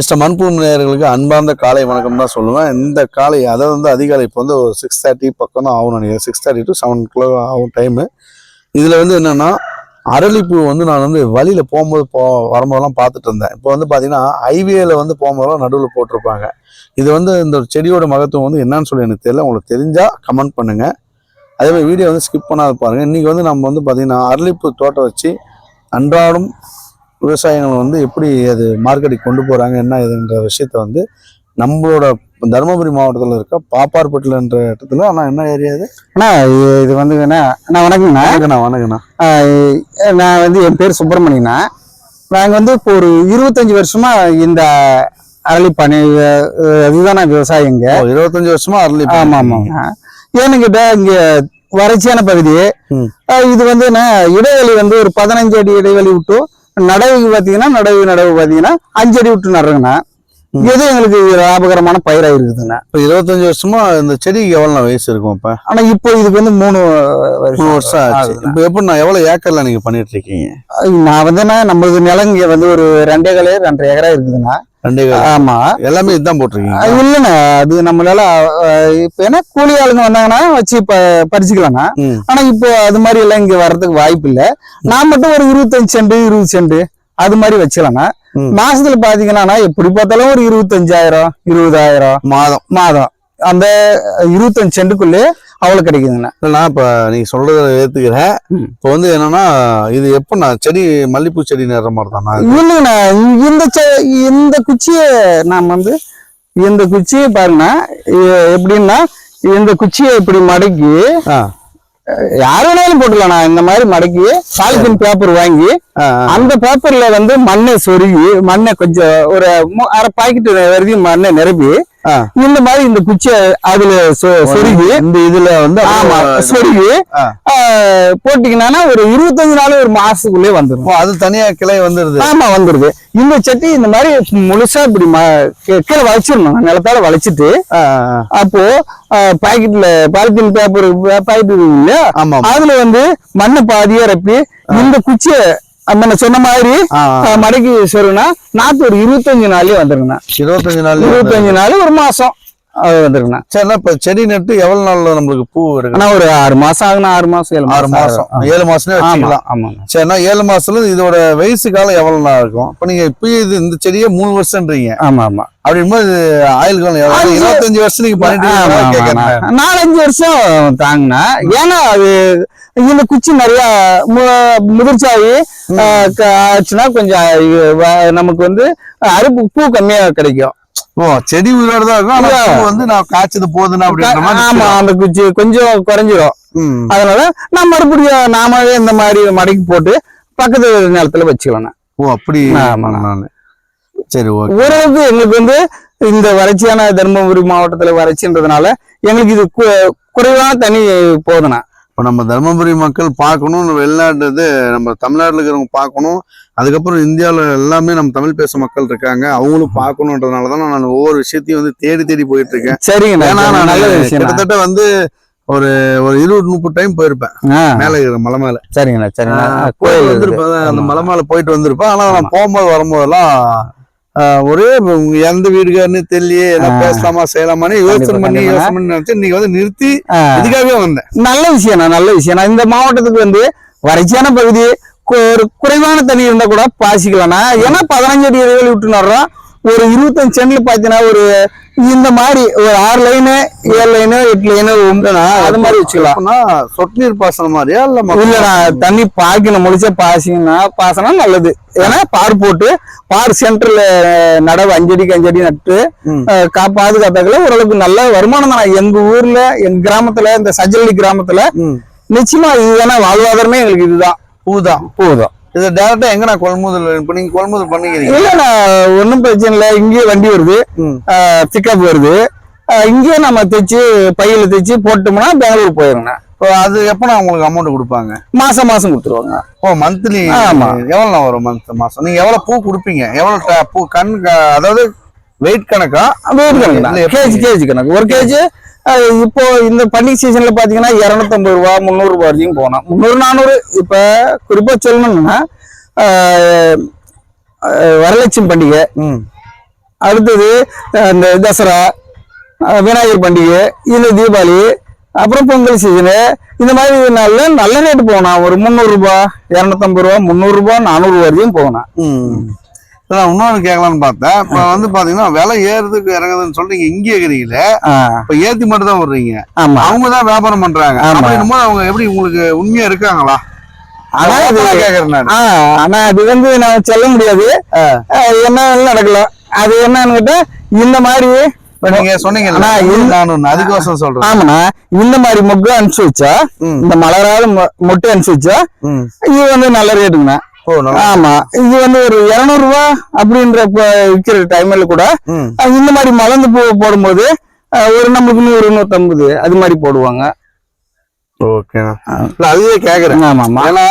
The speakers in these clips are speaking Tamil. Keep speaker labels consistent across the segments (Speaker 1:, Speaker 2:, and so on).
Speaker 1: மிஸ்டர் மண்பூர் நேயர்களுக்கு அன்பார்ந்த காலை வணக்கம் தான் சொல்லுவேன். இந்த காலை அதாவது வந்து அதிகாலை இப்போ வந்து ஒரு சிக்ஸ் தேர்ட்டி பக்கம் தான் ஆகும் நினைக்கிறேன். Six thirty two seven kilo ஆகும் டைமு இதில் வந்து என்னென்னா அரளிப்பூ வந்து நான் வந்து வழியில் போகும்போது போ வரும்போதெல்லாம் பார்த்துட்டு இருந்தேன். இப்போ வந்து பார்த்தீங்கன்னா ஹைவேல வந்து போகும்போதெல்லாம் நடுவில் போட்டிருப்பாங்க. இது வந்து இந்த செடியோட மகத்துவம் வந்து என்னன்னு சொல்லி எனக்கு தெரியல. உங்களுக்கு தெரிஞ்சால் கமெண்ட் பண்ணுங்கள் அதே மாதிரி வீடியோ வந்து ஸ்கிப் பண்ணாத பாருங்கள் இன்றைக்கி வந்து நம்ம வந்து பார்த்திங்கன்னா அரளிப்பூ தோட்டம் வச்சு அன்றாடம் விவசாயிகள் வந்து எப்படி அது மார்க்கெட்டுக்கு கொண்டு போகிறாங்க என்ன இதுன்ற விஷயத்த வந்து நம்மளோட தருமபுரி மாவட்டத்தில் இருக்க பாப்பார்பட்டில்ன்ற இடத்துல ஆனால் என்ன ஏரியா இது?
Speaker 2: அண்ணா இது- வந்து அண்ணா வணக்கங்கண்ணா.
Speaker 1: வணக்கண்ணா வணக்கண்ணா
Speaker 2: நான் வந்து என் பேர் சுப்பிரமணியண்ணா. நாங்கள் வந்து இப்போ ஒரு இருபத்தஞ்சி வருஷமா இந்த அரளிப்பானை அஹ் அதுதானே விவசாயிங்க
Speaker 1: இருபத்தஞ்சு வருஷமா அரளி
Speaker 2: ஆமா ஆமாங்க ஏன்னு கேட்டா இங்க வறட்சியான பகுதி. இது வந்து என்ன இடைவெளி வந்து ஒரு பதினஞ்சு அடி இடைவெளி விட்டு நடவு பாத்தீங்கன்னா நடவு நடவு பாத்தீங்கன்னா அஞ்சடி அடி விட்டு நடுறேங்கண்ணா இது எங்களுக்கு லாபகரமான பயிரா இருக்குதுண்ணா
Speaker 1: இப்போ இருபத்தஞ்சு வருஷமா இந்த செடிக்கு எவ்வளோ வயசு இருக்கும் இப்போ?
Speaker 2: ஆனா இப்போ இதுக்கு வந்து மூணு
Speaker 1: மூணு வருஷம் ஆச்சு. இப்போ எப்படி நான் எவ்வளோ ஏக்கர்ல நீங்க பண்ணிட்டு இருக்கீங்க
Speaker 2: நான் வந்து என்ன நம்மளுக்கு நிலம் இங்க வந்து ஒரு ரெண்டே காலே ரெண்டரை ஏக்கரா இருக்குதுண்ணா.
Speaker 1: ரெண்டு
Speaker 2: ஆமா.
Speaker 1: எல்லாமே இதுதான் போட்டிருக்கீங்க.
Speaker 2: இல்லைண்ணா அது நம்மளால இப்ப என்ன கூலி ஆளுங்க வந்தாங்கன்னா வச்சு ப பறிச்சுக்கலாங்க
Speaker 1: ம்.
Speaker 2: ஆனா இப்போ அது மாதிரி எல்லாம் இங்க வர்றதுக்கு வாய்ப்பு இல்ல நான் மட்டும் ஒரு இருபத்தஞ்சு சென்ட் இருபது சென்ட் அது மாதிரி வச்சுக்கலாங்க. மாசத்துல பாத்தீங்கன்னா எப்படி பார்த்தாலும் ஒரு இருபத்தஞ்சாயிரம் இருபதாயிரம்
Speaker 1: மாதம்.
Speaker 2: மாதம். அந்த இருபத்தஞ்சு சென்ட்டுக்குள்ளே அவ்வளவு கிடைக்குதுங்கண்ணா
Speaker 1: இல்லைண்ணா இப்போ நீங்க சொல்றத ஏத்துக்கிறேன்.
Speaker 2: ம்.
Speaker 1: இப்போ வந்து என்னன்னா இது எப்போ நான் செடி மல்லிப்பூ செடி நடுற மாதிரி தானா
Speaker 2: இல்லைங்கண்ணா இந்த இந்த குச்சியை நாம் வந்து இந்த குச்சியை பாருங்கண்ணா எ- எப்படின்னா இந்த குச்சியை இப்படி மடக்கி யார் வேணாலும் போட்டுக்கலாம்ண்ணா இந்த மாதிரி மடக்கி பாலித்தீன் பேப்பர் வாங்கி. அந்த பேப்பர்ல வந்து மண்ணை சொருகி மண்ணை கொஞ்சம் ஒரு அரை பாக்கெட் வரைக்கும் மண்ணை நிரப்பி. இந்த மாதிரி இந்த குச்சியை அதுல சொருகி
Speaker 1: இந்த இதுல வந்து
Speaker 2: ஆமா சொருகி போட்டீங்கன்னா ஒரு இருபத்தஞ்சு நாள் ஒரு மாசத்துக்குள்ளே வந்துடும்
Speaker 1: அது தனியா கிளை வந்துருது.
Speaker 2: ஆமா வந்துருது. இந்த சட்டி இந்த மாதிரி முழுசா இப்படி கீழே வளைச்சிடணும். நிலத்தால வளைச்சிட்டு. அப்போ பாக்கெட்ல பாலித்தீன் பேப்பர் பாக்கெட் இல்லையா. அதுல வந்து மண்ணை பாதியா ரப்பி இந்த குச்சியை நான் சொன்ன மாதிரி மடக்கி சொருனா நாத்து ஒரு இருபத்தஞ்சு நாள்லயே வந்துருங்கண்ணா.
Speaker 1: இருபத்தஞ்சு நாள்
Speaker 2: இருபத்தஞ்சு நாள் ஒரு மாசம். அது வந்துருங்கண்ணா
Speaker 1: சரிண்ணா இப்ப செடி நட்டு எவ்வளவு நாள்ல நம்மளுக்கு பூ
Speaker 2: ஆனா ஒரு ஆறு மாசம் ஆகுனா ஆறு மாசம் ஏழு
Speaker 1: ஆறு மாசம்
Speaker 2: ஆகும்.
Speaker 1: ஏழு
Speaker 2: ஆமா
Speaker 1: வச்சுக்கலாம்.
Speaker 2: ஆமாங்க
Speaker 1: சரிண்ணா ஏழு மாசத்துல இதோட வயசு காலம் எவ்வளவு நாள் இருக்கும்? இப்ப நீங்க இப்ப இது இந்த செடியே மூணு வருஷம்ன்றீங்க.
Speaker 2: ஆமா ஆமா.
Speaker 1: அப்படிங்கும்போது இது ஆயுள் காலம் இருபத்தஞ்சு வருஷம் நீங்க பண்ணிட்டு.
Speaker 2: நாலஞ்சு வருஷம் தாங்கண்ணா. ஏன்னா அது இந்த குச்சி நிறைய முதிர்ச்சியாகி ஆச்சுன்னா கொஞ்சம் நமக்கு வந்து அறுப்பு பூ கம்மியா கிடைக்கும்.
Speaker 1: ஓ செடி உயிரோட தான் இருக்கும். ஆனா வந்து நான் காய்ச்சது போதுன்னா அப்படின்ற மாதிரி
Speaker 2: ஆமா அந்த குச்சி கொஞ்சம் குறைஞ்சிரும். அதனால நான் மறுபடியும் நாமளே இந்த மாதிரி மடக்கி போட்டு பக்கத்து நிலத்துல வச்சுக்கலாம்
Speaker 1: ஓ அப்படி
Speaker 2: ஆமா.
Speaker 1: நானு சரி ஓகே.
Speaker 2: ஓரளவுக்கு எங்களுக்கு வந்து இந்த வறட்சியான தருமபுரி மாவட்டத்துல வறட்சின்றதுனால எங்களுக்கு இது குறைவான தண்ணி போதுண்ணா.
Speaker 1: இப்போ நம்ம தருமபுரி மக்கள் பார்க்கணும் வெளிநாட்டு நம்ம தமிழ்நாட்டில் இருக்கிறவங்க பார்க்கணும். அதுக்கப்புறம் இந்தியாவில் எல்லாமே நம்ம தமிழ் பேச மக்கள் இருக்காங்க. அவங்களும் பார்க்கணுன்றதுனால தான் நான் ஒவ்வொரு விஷயத்தையும் வந்து தேடி தேடி போயிட்டு இருக்கேன்
Speaker 2: சரிங்கண்ணா
Speaker 1: ஏன்னா
Speaker 2: சரி,
Speaker 1: நான்
Speaker 2: நல்ல விஷயம்
Speaker 1: கிட்டத்தட்ட வந்து ஒரு ஒரு இருபது முப்பது டைம் போயிருப்பேன். மேல இருக்கிற மலை மேல.
Speaker 2: சரிங்கண்ணா சரிங்கண்ணா கோயில்
Speaker 1: வந்திருப்பேன். அந்த. மலை மேல போயிட்டு வந்திருப்பேன். ஆனா நான் போகும்போது வரும்போதெல்லாம் ஒரே எந்த வீடுகாரன்னு தெரியலையே. பேசலாமா செய்யலாமான்னு யோசனை பண்ணி. யோசனை பண்ணி நினைச்சு இன்னைக்கு வந்து நிறுத்தி இதுக்காகவே வந்தேன்.
Speaker 2: நல்ல விஷயம்ண்ணா நல்ல விஷயம்ண்ணா இந்த மாவட்டத்துக்கு வந்து வறட்சியான பகுதி ஒரு குறைவான தண்ணி இருந்தா கூட பாசிக்கலாம்ண்ணா ஏன்னா பதினஞ்சு அடி இடைவெளி விட்டு நடுறோம் ஒரு இருபத்தஞ்சு சென்ட்ல பாத்தீங்கன்னா ஒரு இந்த மாதிரி ஒரு ஆறு லைனு ஏழு லைனு எட்டு லைனு உண்டுண்ணா அது மாதிரி வச்சுக்கலாம்.
Speaker 1: சொட்டு நீர் பாசனம் மாதிரியா இல்ல?
Speaker 2: இல்லண்ணா தண்ணி பாய்க்கணும் முடிச்சா பாசிங்கன்னா பாசனா நல்லது. ஏன்னா பார் போட்டு பார் சென்டர்ல நடவு அஞ்சடிக்கு அஞ்சடி நட்டு கா பாதுகாத்தாக்கல ஓரளவுக்கு நல்ல வருமானம் தான். எங்க ஊர்ல எங்க கிராமத்துல இந்த சஜ்ஜலி கிராமத்துல. நிச்சயமா இதுதானே வாழ்வாதாரமே எங்களுக்கு இதுதான்.
Speaker 1: பூதான்.
Speaker 2: போதும்
Speaker 1: இது டேரக்டா எங்க நான் கொள்முதல் இப்ப நீங்க கொள்முதல் பண்ணிக்கிறீங்க?
Speaker 2: இல்லண்ணா ஒன்றும் பிரச்சனை இல்லை. இங்கேயே வண்டி வருது. பிக்கப் வருது. இங்கேயே நம்ம தைச்சு பையில தைச்சு போட்டோம்னா பெங்களூர் போயிருங்கண்ணா
Speaker 1: அது எப்ப நான் உங்களுக்கு அமௌண்ட் கொடுப்பாங்க?
Speaker 2: மாசம் மாசம் கொடுத்துருவாங்க.
Speaker 1: ஓ மந்த்லி
Speaker 2: ஆமா.
Speaker 1: எவ்வளவு வரும் மந்த் மாசம்? நீங்க எவ்வளவு பூ கொடுப்பீங்க? எவ்வளவு ட- பூ கண் அதாவது வெயிட் கணக்கா?
Speaker 2: வெயிட் கணக்கு? கேஜி கேஜி கணக்கு. ஒரு கேஜி இப்போ இந்த பண்டிகை சீசன்ல பாத்தீங்கன்னா இருநூத்தம்பது ரூபா முந்நூறு ரூபா வரைக்கும் போகணும் முந்நூறு நானூறு இப்ப குறிப்பா சொல்லணும்னா வரலட்சுமி பண்டிகை.
Speaker 1: ம்.
Speaker 2: அடுத்தது இந்த தசரா விநாயகர் பண்டிகை இந்த தீபாவளி அப்புறம் பொங்கல் சீசனு இந்த மாதிரி நல்ல நல்ல ரேட்டு போகணும். ஒரு முந்நூறு ரூபாய் இரநூத்தம்பது ரூபா முந்நூறு ரூபாய் நானூறு வரையும் போகணும்.
Speaker 1: ம். நான் இன்னொன்று கேட்கலான்னு பார்த்தேன். இப்போ வந்து பாத்தீங்கன்னா விலை ஏறுறதுக்கு இறங்குதுன்னு சொல்லிட்டு நீங்க இங்கே இருக்கிறீங்களே இப்போ ஏத்தி மட்டும் தான் வர்றீங்க
Speaker 2: ஆமா.
Speaker 1: அவங்க தான் வியாபாரம் பண்றாங்க. அப்படின்னும் போது அவங்க எப்படி உங்களுக்கு உண்மையா இருக்காங்களா?
Speaker 2: ஆனா
Speaker 1: நான்.
Speaker 2: ஆஹ் ஆனா அது வந்து நான் சொல்ல முடியாது. என்ன வேணாலும் நடக்கலாம் அது என்னன்னு கேட்டா இந்த மாதிரி
Speaker 1: இப்ப நீங்க சொன்னீங்கல்ல
Speaker 2: ஆனா இந்த-
Speaker 1: நான் ஒண்ணு அதுக்கோசம் சொல்றேன்.
Speaker 2: ஆமாண்ணா இந்த மாதிரி மொக்கு அனுப்பிச்சு வச்சா. இந்த மலராத மொ- மொட்டை அனுப்பிச்சு வச்சா இது வந்து நல்ல ரேட்டுங்கண்ணா ஆமா. இது வந்து ஒரு இருநூறு ரூபா அப்படின்ற விற்கிற டைம்ல கூட இந்த மாதிரி மலர்ந்து பூ போடும்போது ஒரு நம்மளுக்கு நூறு நூத்தம்பது அது மாதிரி போடுவாங்க.
Speaker 1: ஓகேண்ணா அதுவே கேக்குறேன்.
Speaker 2: ஆமா
Speaker 1: ஏன்னா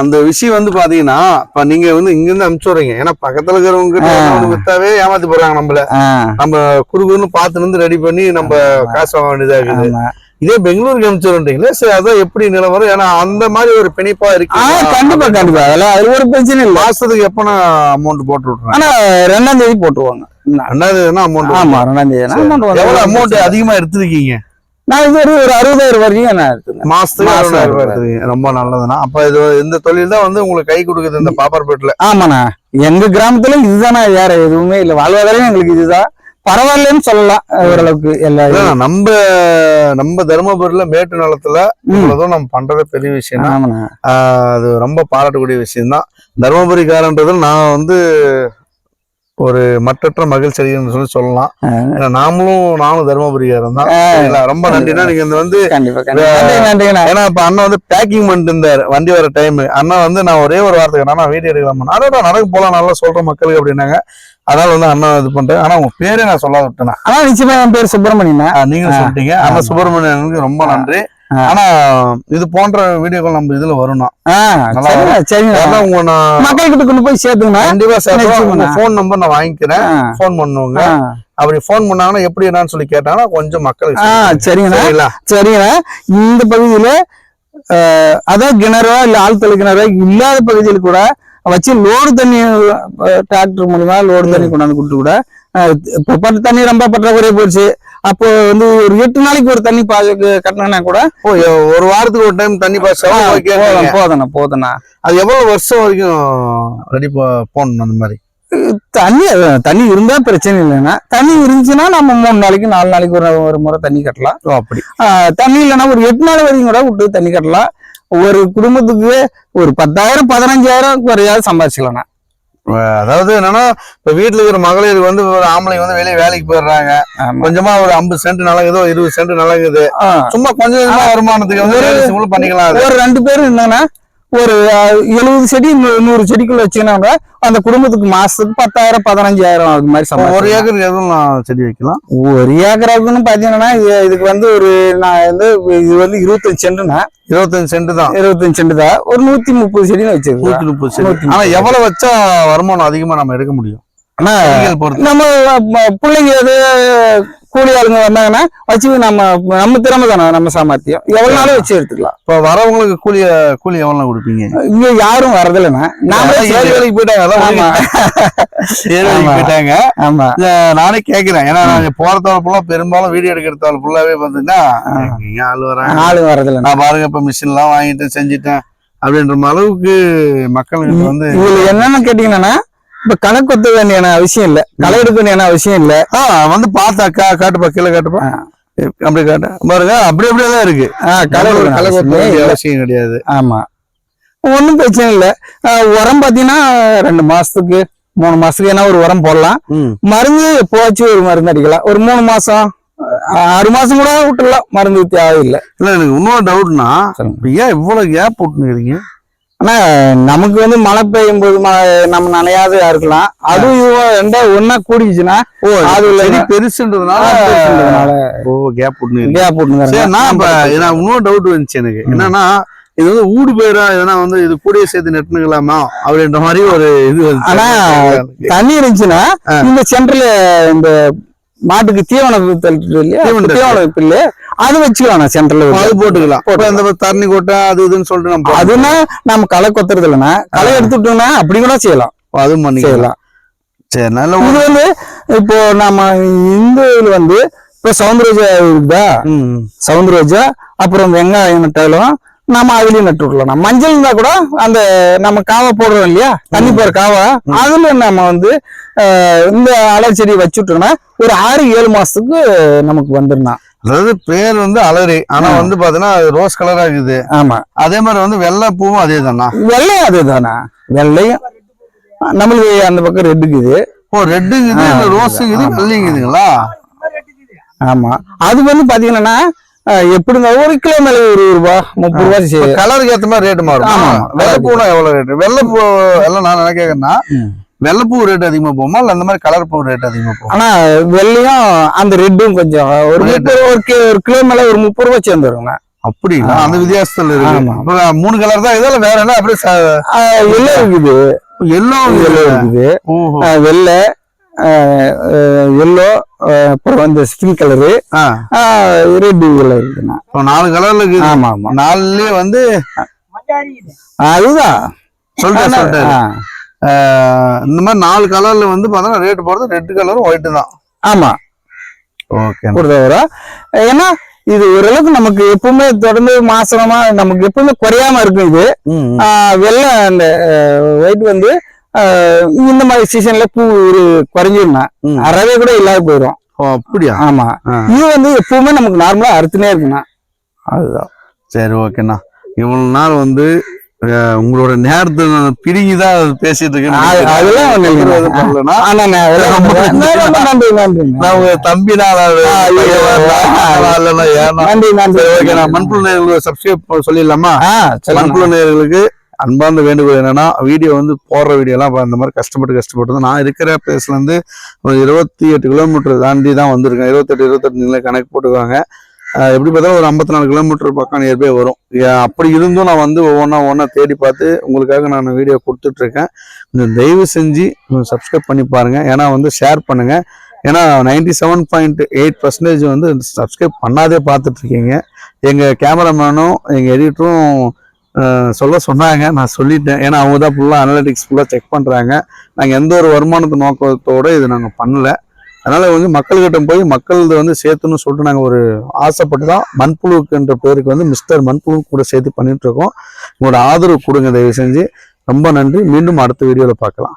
Speaker 1: அந்த விஷயம் வந்து பாத்தீங்கன்னா இப்ப நீங்க வந்து இங்க இருந்து அனுப்பிச்சு விடுறீங்க. ஏன்னா பக்கத்துல இருக்கிறவங்க வித்தாவே ஏமாத்தி போறாங்க நம்மள. நம்ம குறுகுன்னு இருந்து ரெடி பண்ணி நம்ம காசு வாங்க வேண்டியதா இருக்குது. இதே பெங்களூருக்கு அனுப்பிச்சுடுறீங்களே சரி அதான் எப்படி நிலவரம் ஏன்னா அந்த மாதிரி ஒரு பிணைப்பா இருக்கு
Speaker 2: கண்டிப்பா கண்டிப்பா. அதெல்லாம் அது ஒரு பிரச்சனை இல்ல.
Speaker 1: மாசத்துக்கு எப்ப அமௌண்ட் போட்டு விட்டுறேன்
Speaker 2: ஆனா ரெண்டாம் தேதி போட்டுருவாங்க.
Speaker 1: ரெண்டாவது அமௌண்ட்
Speaker 2: ஆமா ரெண்டாம் தேதி அமௌண்ட்
Speaker 1: எவ்வளவு அமௌண்ட் அதிகமா எடுத்திருக்கீங்க?
Speaker 2: நான் இது ஒரு ஒரு அறுபதாயிரம் வரைக்கும் நான்
Speaker 1: மாசத்துக்கு அறுபதாயிரம் ரூபாய் ரொம்ப நல்லதுண்ணா. அப்ப இது இந்த தொழில் தான் வந்து உங்களுக்கு கை கொடுக்குது இந்த பாப்பார்பேட்டில்
Speaker 2: ஆமாண்ணா. எங்க கிராமத்துல இதுதானா வேற எதுவுமே இல்ல. வாழ்வாதாரம் எங்களுக்கு இதுதான். பரவாயில்லன்னு சொல்லலாம் ஓரளவுக்கு எல்லா
Speaker 1: இல்லண்ணா, நம்ம நம்ம தருமபுரியில மேட்டு நிலத்துல இவ்வளவுதான் நம்ம பண்றதே பெரிய விஷயம் அது ரொம்ப பாராட்டக்கூடிய விஷயம் தான் தருமபுரிக்காரன்றது நான் வந்து ஒரு மற்றற்ற மகிழ்ச்சி அடைகிறேன்னு சொல்லி சொல்லலாம். ஏன்னா நாமளும் நானும் தருமபுரிக்காரன் தான்? ரொம்ப நன்றினா நீங்க இந்த வந்து ஏன்னா இப்ப அண்ணன் வந்து பேக்கிங் பண்ணிட்டு இருந்தாரு. வண்டி வர டைம் அண்ணா வந்து நான் ஒரே ஒரு வாரத்துக்கு நான் வீடியோ எடுக்கலாமா அடடா நடக்க போலாம். நல்லா சொல்றேன் மக்களுக்கு அப்படின்னாங்க. அதனால வந்து அண்ணா இது பண்றேன் ஆனா உங்க பேரே நான் சொல்ல விட்டேன்
Speaker 2: ஆனா நிச்சயமா என் பேர் சுப்பிரமணியண்ணா
Speaker 1: நீங்களும் சொல்லிட்டீங்க. அண்ணா சுப்பிரமணியனுக்கு ரொம்ப நன்றி. ஆனா இது போன்ற வீடியோக்கள் நம்ம இதுல வரணும்
Speaker 2: ஆஹ்
Speaker 1: நல்லா
Speaker 2: சரிண்ணா சரிண்ணா.
Speaker 1: அதான் உங்க நான்
Speaker 2: மக்கள் கிட்ட கொண்டு போய் சேர்த்துங்கண்ணா.
Speaker 1: கண்டிப்பா சேர்த்து. போன் நம்பர் நான் வாங்கிக்கிறேன். போன் பண்ணுவாங்க. அப்படி போன் பண்ணாங்கன்னா எப்படி என்னன்னு சொல்லி கேட்டாங்கன்னா கொஞ்சம்.
Speaker 2: சரிங்கண்ணா.
Speaker 1: சரிங்களா?
Speaker 2: சரிங்கண்ணா. இந்த பகுதியில அதான் கிணறோ இல்ல ஆழ்தலை கிணறோ இல்லாத பகுதியில் கூட வச்சு லோடு தண்ணி டிராக்டர் மூலியமா லோடு தண்ணி கொண்டாந்து கொடுத்து கூட இப்ப பட்டு தண்ணி ரொம்ப பற்றாக்குறையா போச்சு. அப்போ வந்து ஒரு எட்டு நாளைக்கு ஒரு தண்ணி பா கட்டினா கூட
Speaker 1: ஒரு வாரத்துக்கு ஒரு டைம் தண்ணி
Speaker 2: போதும் போதுண்ணா போதுண்ணா
Speaker 1: அது எவ்வளவு வருஷம் வரைக்கும் ரெடி போடணும் அந்த மாதிரி?
Speaker 2: தண்ணி தண்ணி இருந்தா பிரச்சனை இல்லைன்னா தண்ணி இருந்துச்சுன்னா நம்ம மூணு நாளைக்கு நாலு நாளைக்கு ஒரு ஒரு முறை தண்ணி கட்டலாம்.
Speaker 1: அப்படி.
Speaker 2: தண்ணி இல்லைன்னா ஒரு எட்டு நாள் வரைக்கும் கூட விட்டு தண்ணி கட்டலாம். ஒரு குடும்பத்துக்கு ஒரு பத்தாயிரம் பதினஞ்சாயிரம் குறையாவது சம்பாதிச்சிக்கலாம்ண்ணா.
Speaker 1: அதாவது என்னன்னா இப்ப வீட்டுல இருக்கிற மகளிர் வந்து ஒரு ஆம்பளைங்க வந்து வெளியே வேலைக்கு போயிடுறாங்க. கொஞ்சமா ஒரு ஐம்பது சென்ட் நடக்குதோ இருபது சென்ட்
Speaker 2: ஆஹ்
Speaker 1: சும்மா கொஞ்சம் வருமானத்துக்கு வந்து பண்ணிக்கலாம்
Speaker 2: ஒரு ரெண்டு பேரும் இருந்தாங்கன்னா ஒரு எழுபது செடி நூறு செடிக்குள்ள வச்சீங்கன்னா அந்த குடும்பத்துக்கு மாசத்துக்கு பத்தாயிரம் பதினஞ்சாயிரம் அது மாதிரி
Speaker 1: ஒரு ஏக்கருக்கு எதுவும் செடி வைக்கலாம்?
Speaker 2: ஒரு ஏக்கராக்குன்னு பாத்தீங்கன்னா இது- இதுக்கு வந்து ஒரு நான் வந்து இது வந்து இருபத்தஞ்சு சென்ட்டுனா
Speaker 1: இருபத்தஞ்சு சென்ட் தான்.
Speaker 2: இருபத்தஞ்சு சென்ட் தான். ஒரு நூத்தி முப்பது செடின்னு வச்சிருக்கோம்
Speaker 1: நூத்தி முப்பது
Speaker 2: நூத்தி
Speaker 1: ஆனா. எவ்வளவு வச்சா வருமானம் அதிகமா நம்ம எடுக்க முடியும்?
Speaker 2: ஆனா நம்ம பிள்ளைங்க எது கூலி ஆளுங்க வந்தாங்கன்னா வச்சு நம்ம நம்ம திறமை தானே நம்ம சாமர்த்தியம். எவ்வளவு நாளும் வச்சு எடுத்துக்கலாம்.
Speaker 1: இப்ப வரவங்களுக்கு கூலி கூலி எவ்வளவு கொடுப்பீங்க?
Speaker 2: இங்க யாரும் வரதில்லைண்ணா.
Speaker 1: அதான் ஏழு வேலைக்கு போயிட்டாங்க அதான்
Speaker 2: ஆமா.
Speaker 1: ஏழு வேலைக்கு. போயிட்டாங்க.
Speaker 2: ஆமா.
Speaker 1: நானே கேக்குறேன். ஏன்னா நாங்க போறதால ஃபுல்லா பெரும்பாலும் வீடியோ எடுக்கிறதால ஃபுல்லாவே பாத்தீங்கன்னா எங்க ஆள் வராங்க.
Speaker 2: ஆளு வரதில்லைண்ணா.
Speaker 1: நான் பாருங்க இப்ப மிஷின் எல்லாம் வாங்கிட்டு செஞ்சுட்டேன் அப்படின்ற அளவுக்கு மக்களுக்கு வந்து
Speaker 2: இதுல என்னன்னு கேட்டீங்கன்னா இப்ப கணக்கு கொத்த வேண்டிய அவசியம் இல்ல. களை எடுக்க வேண்டிய அவசியம் இல்ல.
Speaker 1: வந்து பார்த்தா கா காட்டுப்பா கீழே காட்டுப்பா அப்படி காட்டு. பாருங்க அப்படி அப்படியே தான் இருக்கு
Speaker 2: களை
Speaker 1: கலை கொத்த
Speaker 2: அவசியம்
Speaker 1: கிடையாது.
Speaker 2: ஆமா. ஒன்றும் பிரச்சனை இல்லை. உரம் பார்த்தீங்கன்னா ரெண்டு மாசத்துக்கு மூணு மாசத்துக்கு ஏன்னா ஒரு உரம் போடலாம். மருந்து எப்போவாச்சும் ஒரு மருந்து அடிக்கலாம். ஒரு மூணு மாசம் ஆறு மாசம் கூட விட்டுடலாம். மருந்து தேவையில்லை
Speaker 1: இல்ல. எனக்கு இன்னொரு டவுட்னா. ஏன் இவ்வளவு கேப் விட்டுனுக்கிறீங்க?
Speaker 2: ஆனா நமக்கு வந்து மழை பெய்யும் போது நம்ம நனையாத இருக்கலாம். அதுவும் இதுவும் ரெண்டா ஒன்னா கூடிச்சுன்னா
Speaker 1: ஓ
Speaker 2: அது
Speaker 1: செடி. பெருசுன்றதுனால ஓ கேப்
Speaker 2: கேப்
Speaker 1: சரி நான் இப்ப இன்னொரு டவுட் வந்துச்சு எனக்கு. என்னன்னா இது வந்து ஊடு பயிரா எதனா வந்து இது கூடயே சேர்த்து நட்டுனுக்கலாமா அப்படின்ற மாதிரி ஒரு இது.
Speaker 2: ஆனா தண்ணி இருந்துச்சுன்னா இந்த சென்டர்ல இந்த மாட்டுக்கு தீவனம்
Speaker 1: தீவனம்
Speaker 2: பில்லு அது வச்சுக்கலாம் சென்டர்ல
Speaker 1: அது போட்டுக்கலாம். இந்த தண்ணி கொட்டை அது இதுன்னு சொல்லிட்டு நம்ம.
Speaker 2: அதுனா நம்ம களை கொத்துறது இல்லைன்னா களை எடுத்துட்டோம்னா அப்படி கூட செய்யலாம்.
Speaker 1: அதுவும் பண்ணிக்கலாம்.
Speaker 2: செய்யலாம்.
Speaker 1: சரி நல்ல
Speaker 2: இது வந்து இப்போ நம்ம இந்த இதுல வந்து இப்போ சவுந்தரஜா இருக்குதா? சவுந்தரஜா அப்புறம் வெங்காயம் நட்டாலும் நம்ம அதுலயும் நட்டு விடலாம் மஞ்சள் இருந்தா கூட அந்த நம்ம காவை போடுறோம் இல்லையா? தண்ணி போற காவை. அதுல நம்ம வந்து இந்த அலர் செடி வச்சுட்டோம்னா ஒரு ஆறு ஏழு மாசத்துக்கு நமக்கு வந்துடலாம்
Speaker 1: அதாவது பேர் வந்து அலரி. ஆனா வந்து பாத்தீங்கன்னா அது ரோஸ் கலரா இருக்குது.
Speaker 2: ஆமா.
Speaker 1: அதே மாதிரி வந்து வெள்ளை பூவும் அதே தானா
Speaker 2: வெள்ளையும் அதுதானா வெள்ளையும் நம்மளுக்கு அந்த பக்கம் ரெட்டுக்குது
Speaker 1: ஓ ரெட்டுங்குது ரோஸுங்குது வெள்ளைங்குதுங்களா
Speaker 2: ஆமா. அது வந்து பாத்தீங்கன்னா எப்படிங்க? ஒரு கிலோ மேல ஒரு ரூபா முப்பது ரூபா செய்யுது
Speaker 1: கலருக்கு ஏத்த மாதிரி ரேட் மாறும்.
Speaker 2: ஆமா.
Speaker 1: வெள்ளை பூனா எவ்வளவு ரேட் வெள்ளை பூ எல்லாம் நான் என்ன கேக்குறேன்னா வெள்ளைப்பூ ரேட் அதிகமா போகுமா? இல்ல அந்த மாதிரி கலர் பூ ரேட் அதிகமா போகுமா?
Speaker 2: ஆனா வெள்ளையும் அந்த ரெட்டும் கொஞ்சம் ஒரு. முப்பது ஒரு கிலோ மேல ஒரு முப்பது ரூபா சேர்ந்துருங்க
Speaker 1: அப்படிங்களா? அந்த வித்தியாசத்துல இருக்கு. மூணு கலர் தான் இதெல்லாம் வேற என்ன? அப்படியே
Speaker 2: எல்லோ இருக்குது.
Speaker 1: எல்லோ
Speaker 2: எல்லோ இருக்குது. வெள்ளை எல்லோ அப்புறம் வந்து ஸ்கின் கலரு ரெட் கலர் இருக்குண்ணா.
Speaker 1: நாலு கலர்ல இருக்குது.
Speaker 2: ஆமா ஆமா.
Speaker 1: நாலுலயே வந்து
Speaker 2: அதுதான்.
Speaker 1: ஆஹ். இந்த மாதிரி நாலு கலர்ல வந்து பார்த்தோன்னா ரேட் போறது ரெட் கலரும் ஒயிட் தான்.
Speaker 2: ஆமா.
Speaker 1: ஓகே
Speaker 2: கொடுத்த வரும் ஏன்னா இது ஓரளவுக்கு நமக்கு எப்பவுமே தொடர்ந்து மாசமா நமக்கு எப்பவுமே குறையாம இருக்கும் இது. வெள்ளை அந்த ஒயிட் வந்து இந்த மாதிரி சீசன்ல பூ ஒரு குறைஞ்சிருந்தா
Speaker 1: ம்.
Speaker 2: அறவே கூட இல்லாத போயிடும்
Speaker 1: அப்படியா?
Speaker 2: ஆமா. இது வந்து எப்பவுமே நமக்கு நார்மலா அறுத்துனே இருக்குண்ணா அதுதான்.
Speaker 1: சரி ஓகேண்ணா. இவ்வளவு நாள் வந்து உங்களோட நேரத்தை நான் பிடுங்கி தான் பேசிட்டு இருக்கேன். தம்பி மண்புழு நேர்களுக்கு சப்ஸ்கிரைப் சொல்லிடலாமா? மண்புழு நேர்களுக்கு அன்பார்ந்த வேண்டுகோள் என்னன்னா வீடியோ வந்து போடுற வீடியோலாம் இந்த அந்த மாதிரி கஷ்டப்பட்டு கஷ்டப்பட்டு நான் இருக்கிற பிளேஸ்ல இருந்து ஒரு இருபத்தி எட்டு கிலோமீட்டர் தாண்டி தான் வந்திருக்கேன். இருபத்தெட்டு இருபத்தெட்டு நீங்களே கணக்கு போட்டுக்குவாங்க. எப்படி பார்த்தாலும் ஒரு ஐம்பத்தி நாலு கிலோமீட்டர் பக்கம் நியர்பை வரும். அப்படி இருந்தும் நான் வந்து ஒவ்வொன்றா ஒவ்வொன்றா தேடி பார்த்து உங்களுக்காக நான் வீடியோ கொடுத்துட்ருக்கேன் கொஞ்சம் தயவு செஞ்சு கொஞ்சம் சப்ஸ்கிரைப் பண்ணி பாருங்கள் ஏன்னா வந்து ஷேர் பண்ணுங்கள் ஏன்னா ninety seven point eight percentage வந்து சப்ஸ்கிரைப் பண்ணாதே பார்த்துட்ருக்கீங்க எங்கள் கேமராமேனும் எங்கள் எடிட்டரும் சொல்ல சொன்னாங்க. நான் சொல்லிட்டேன். ஏன்னா அவங்க தான் ஃபுல்லாக அனலிட்டிக்ஸ் ஃபுல்லாக செக் பண்ணுறாங்க நாங்கள் எந்த ஒரு வருமானத்து நோக்கத்தோட இது நாங்கள் பண்ணல. அதனால் வந்து மக்கள்கிட்ட போய் மக்கள் வந்து சேர்த்துன்னு சொல்லிட்டு நாங்கள் ஒரு ஆசைப்பட்டு தான் மண்புழுக்குன்ற பேருக்கு வந்து மிஸ்டர் மண்புழு கூட சேர்த்து பண்ணிட்டு இருக்கோம். உங்களோட ஆதரவு கொடுங்க தயவு செஞ்சு. ரொம்ப நன்றி. மீண்டும் அடுத்த வீடியோவில் பார்க்கலாம்.